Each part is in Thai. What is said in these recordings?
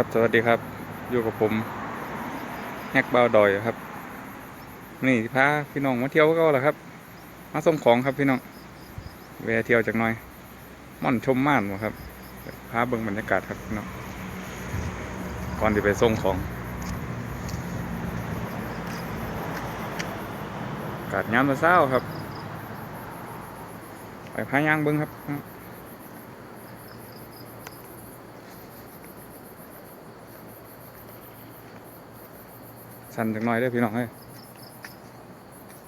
ครับ สวัสดีครับ อยู่กับผมแฮกบาวดอยครับ นี่พาพี่น้องมาเที่ยวก็แล้วครับ มาส่งของครับพี่น้องแวะเที่ยวจากหน่อย ม่อนชมม่านวะครับพาเบิ่งบรรยากาศครับพี่น้อง ก่อนที่ไปส่งของ อากาศยามมาเศร้าครับ ไปพายางเบิ่งครับ สั่นจักหน่อยเด้อพี่น้องเอ้ย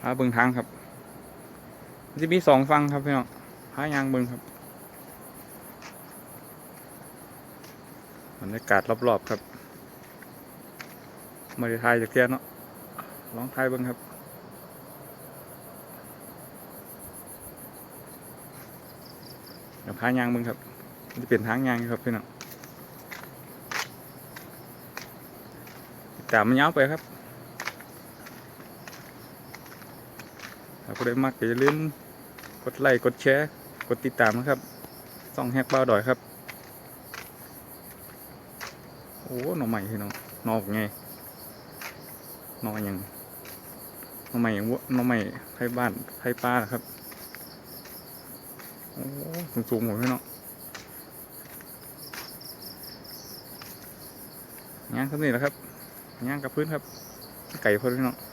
พาเบิ่งทางครับจะมีสองฟังครับพี่น้องพายางเบิ่งครับบรรยากาศรอบๆครับมาได้ถ่ายจากเทียนเนาะลองถ่ายเบิ่งครับเดี๋ยวพายางเบิ่งครับจะเป็นทางยางครับพี่น้องตามมันยาวไปครับ ถ้าผู้ใดมักก็อย่าลืมกดไลค์กดแชร์กดติดตามนะครับส่องแฮกบ้าดอยครับ โอ้หน่อใหม่พี่น้องหนอไงหนออย่างหน่อใหม่อย่างวะหน่อใหม่ไผ่บ้านไผ่ป้าครับโอ้สูงๆหมดพี่น้องย่างเท่านี้แหละครับย่างกับพื้นครับ ไก่พิ่นพี่น้อง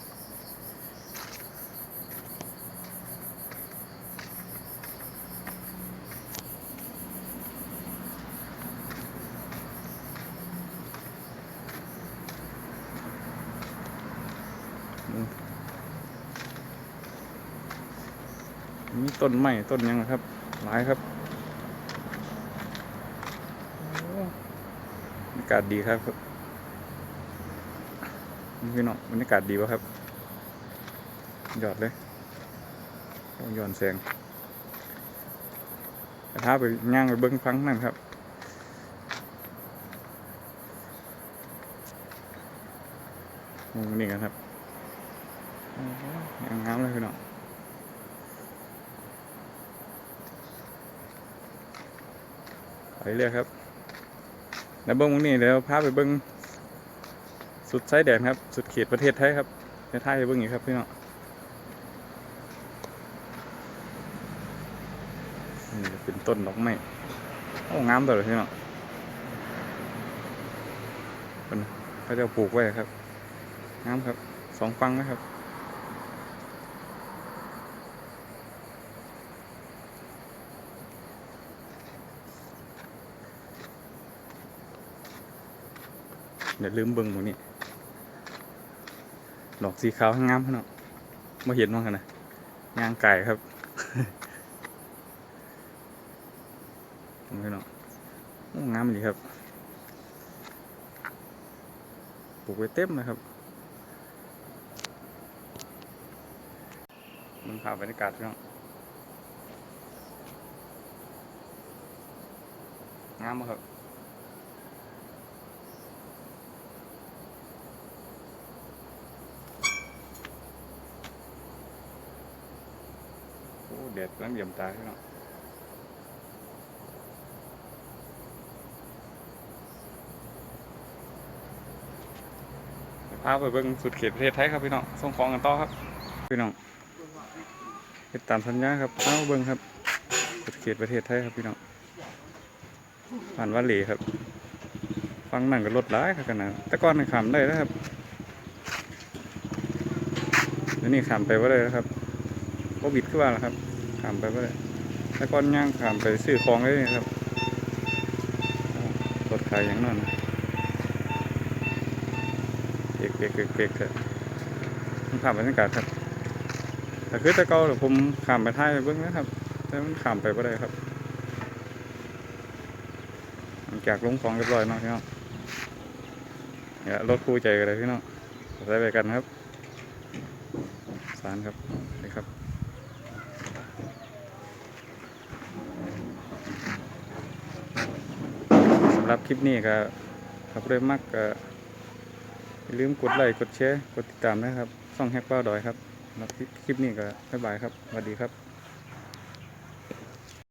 มีต้นไม้ต้นยังครับ หลายครับโอ้บรรยากาศดีครับนี่พี่น้องบรรยากาศดีวะครับ ยอดเลยโอ้ย้อนแสงกระทาไปย่างไปเบิ้งฟังนั่นครับนี่กันครับ งงามเลยพี่น้องไปเรื่อยครับแล้วเบิ้งตรงนี้เดี๋ยวพาไปเบิ้งสุดไซแดนครับ สุดเขตประเทศไทยครับในไทยเบิ้งอีกครับพี่น้องนี่เป็นต้นดอกไม้โอ้งามตัวเลยพี่น้องเป็นเขาจะปลูกไว้ครับงามครับสองฟังนะครับ อย่าลืมเบิ่งหมูนี่ดอกสีขาวงามพี่น้องมาเห็นมั้งนะยางไก่ครับพี่น้องโอ้งามดีครับ ปลูกไว้เต็มนะครับมันพาบรรยากาศพี่น้องงามบ่ครับ แดดน้ำเยี่ยมตาพี่น้องพาไปเบิ่งสุดเขตประเทศไทยครับพี่น้องส่งของกันต่อครับ พี่น้องติดตามสัญญาครับเอาเบิ่งครับสุดเขตประเทศไทยครับพี่น้องผ่านวัดเหลครับ ฟังนั่งกับรถร้ายครับกันนะแต่ก่อนขามได้นะครับเดี๋ยวนี้ขามไปว่าได้แล้วครับโควิดขึ้นมาแล้วครับามไปก็ได้แล้วก้อนย่างขามไปซื้อของได้เลยครับรถขายอย่างนั้นนะเอกเอกเอกเอกเถอะมันขามบรรยากาศครับ แต่คือต่เกาเดี๋ยวผมขามไปท้ายไปเบิ้งนะครับ แต่มันขามไปก็ได้ครับหลังจากลงของเรียบร้อยเนาะพี่น้องเนี่ยรถคู่ใจกันเลยพี่น้องใส่ไปกันครับ สารครับนี่ครับ สำหรับ คลิปนี้ก็ครับเริ่มมากก็อย่าลืมกดไลค์กดแชร์กดติดตามนะครับช่องแฮกเป้าดอยครับสำหรับคลิปนี้ก็บ๊ายบายครับสวัสดีครับ